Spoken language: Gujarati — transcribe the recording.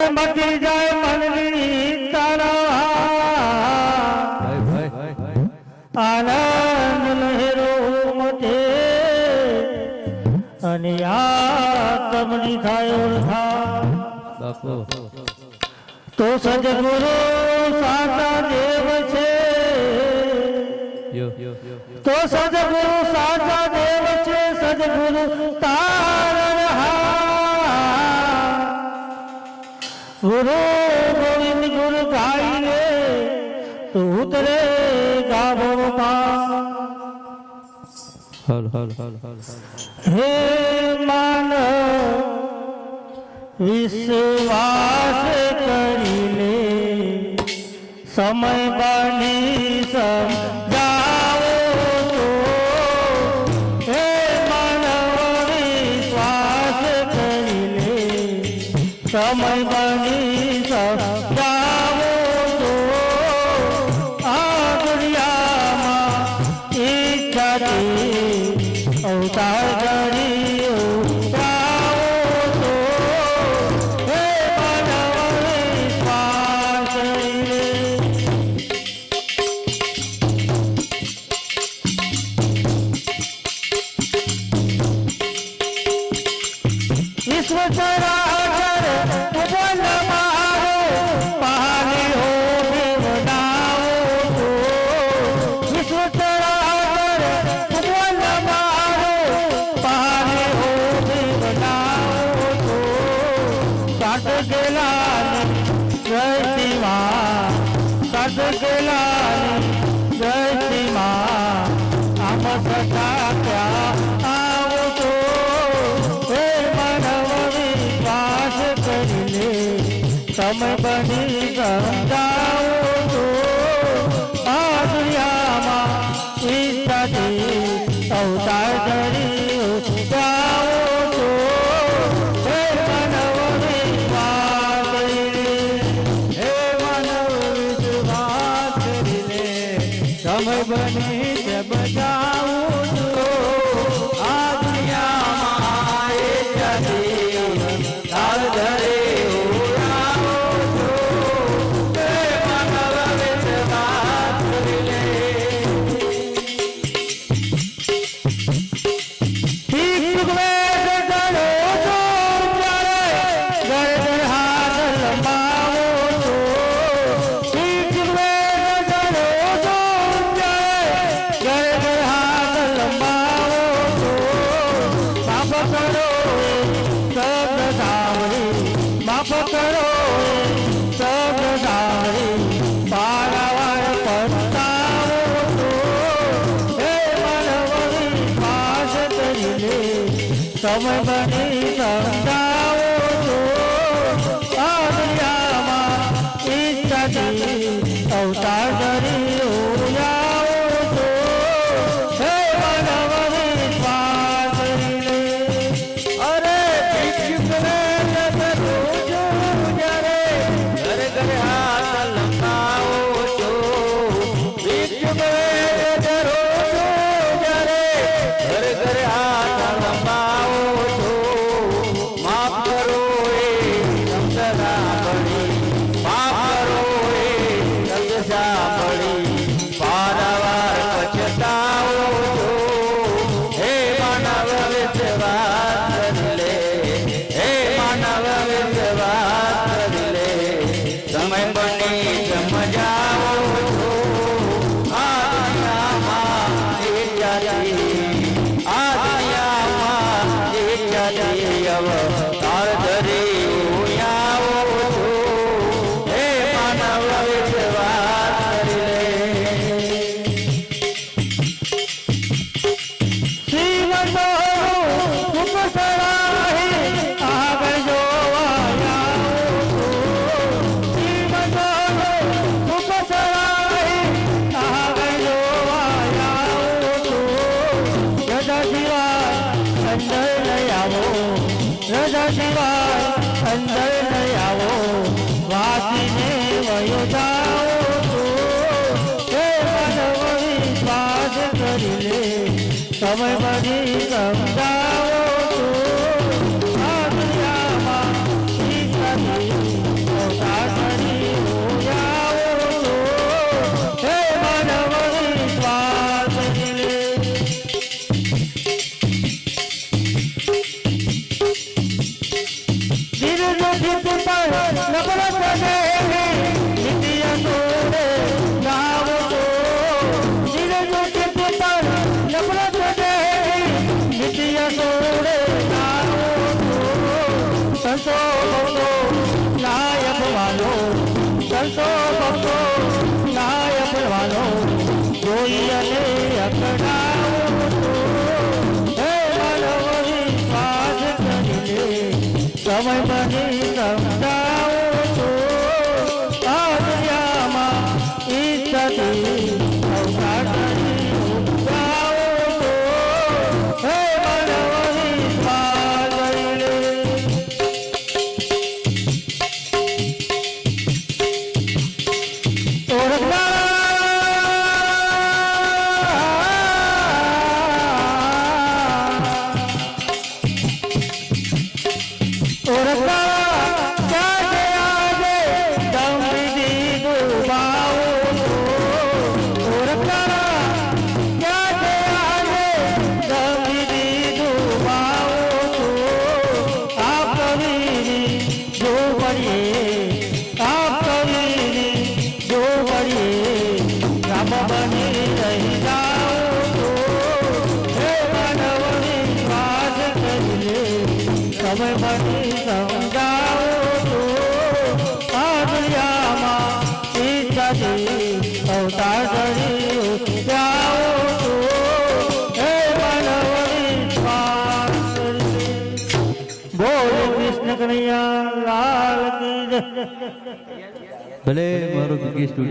મટી જાય મનની તારા. આનંદ લહેરો મટે અને આ તમની થાય ઓળખા તો સજગુરુ સાચા દેવ છે. તો સજગુરુ સાચા દેવ છે. સજગુરુ તારણ ગુરુ ગોવિંદ ગુરુ ગાઈને તો ઉતરે ગાભો હલ હલ હલ હલ હે માન વિશ્વાસ કરી લે. સમય બની લે. સમય સાત ગેલા આમ સખા ક્યાં આવો તો. હે માનવ વિશ્વાસ કરી તમે બની સમજાવો બની છે તમે બની સમજાવો છો આ દુનિયામાં અવતાર ઈચ્છાથી અવતાર ધરી ઉયાવો છો હે માનવ વિશ્વાસ કરી લે અંદર લઈ આવો. રજા સિવાય અંદર લઈ આવો. વાસીને વયો જાઓ હે માનવ કરી લે. તમે બધી સમજાવો. સંતો ભક્તો નાય ભણવાનો કોઈ અને અકડાવો માનવ વિશ્વાસ કરી સમય બની સમતા ભલે મારો